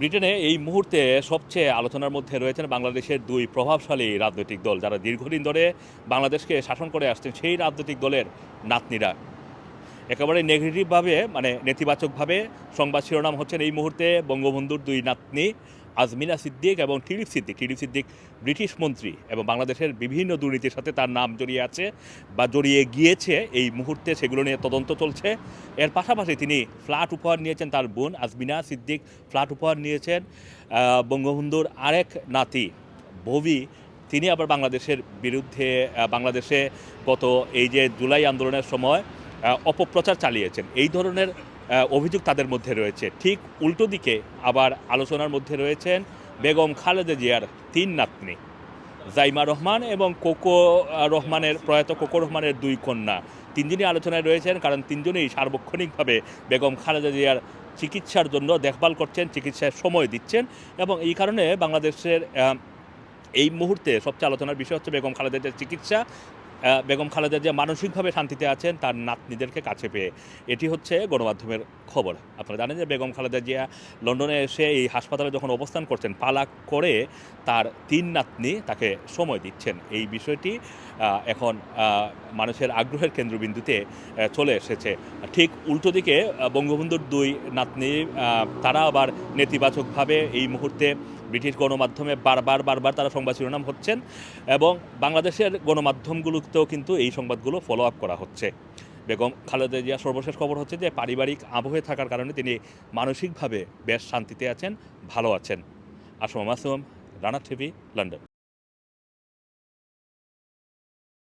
ব্রিটেনে এই মুহূর্তে সবচেয়ে আলোচনার মধ্যে রয়েছেন বাংলাদেশের দুই প্রভাবশালী রাজনৈতিক দল, যারা দীর্ঘদিন ধরে বাংলাদেশকে শাসন করে আসছেন সেই রাজনৈতিক দলের নাতনিরা। একেবারে নেগেটিভভাবে মানে নেতিবাচকভাবে সংবাদ শিরোনাম হচ্ছেন এই মুহূর্তে বঙ্গবন্ধুর দুই নাতনি আজমিনা সিদ্দিক এবং টিরিফ সিদ্দিক। টিরিফ সিদ্দিক ব্রিটিশ মন্ত্রী এবং বাংলাদেশের বিভিন্ন দুর্নীতির সাথে তার নাম জড়িয়ে আছে বা জড়িয়ে গিয়েছে এই মুহূর্তে সেগুলো নিয়ে তদন্ত চলছে। এর পাশাপাশি তিনি ফ্ল্যাট উপহার নিয়েছেন তার বোন আজমিনা সিদ্দিক। ফ্ল্যাট উপহার নিয়েছেন বঙ্গবন্ধুর আরেক নাতি ভবি। তিনি আবার বাংলাদেশের বিরুদ্ধে বাংলাদেশে গত এই যে জুলাই আন্দোলনের সময় অপপ্রচার চালিয়েছেন। এই ধরনের অভিযোগ তাদের মধ্যে রয়েছে। ঠিক উল্টো দিকে আবার আলোচনার মধ্যে রয়েছেন বেগম খালেদা জিয়ার তিন নাতনি, জাইমা রহমান এবং কোকো রহমানের প্রয়াত কোকো রহমানের দুই কন্যা। তিনজনই আলোচনায় রয়েছেন, কারণ তিনজনেই সার্বক্ষণিকভাবে বেগম খালেদা জিয়ার চিকিৎসার জন্য দেখভাল করছেন চিকিৎসার সময় দিচ্ছেন এবং এই কারণে বাংলাদেশের এই মুহূর্তে সবচেয়ে আলোচনার বিষয় হচ্ছে বেগম খালেদা জিয়ার চিকিৎসা বেগম খালেদা জিয়া মানসিকভাবে শান্তিতে আছেন, তার নাতনিদেরকে কাছে পেয়ে। এটি হচ্ছে গণমাধ্যমের খবর। আপনারা জানেন যে বেগম খালেদা জিয়া লন্ডনে এসে এই হাসপাতালে যখন অবস্থান করছেন, পালাক করে তার তিন নাতনি তাকে সময় দিচ্ছেন। এই বিষয়টি এখন মানুষের আগ্রহের কেন্দ্রবিন্দুতে চলে এসেছে। ঠিক উল্টো দিকে বঙ্গবন্ধুর দুই নাতনি তারা আবার নেতিবাচকভাবে এই মুহূর্তে ব্রিটিশ গণমাধ্যমে বারবার বারবার তারা সংবাদ শিরোনাম হচ্ছেন এবং বাংলাদেশের গণমাধ্যমগুলোতেও কিন্তু এই সংবাদগুলো ফলো আপ করা হচ্ছে। বেগম খালেদা জিয়া সর্বশেষ খবর হচ্ছে যে, পারিবারিক আবহে থাকার কারণে তিনি মানসিকভাবে বেশ শান্তিতে আছেন, ভালো আছেন। Assam Masum, Rana TV, London.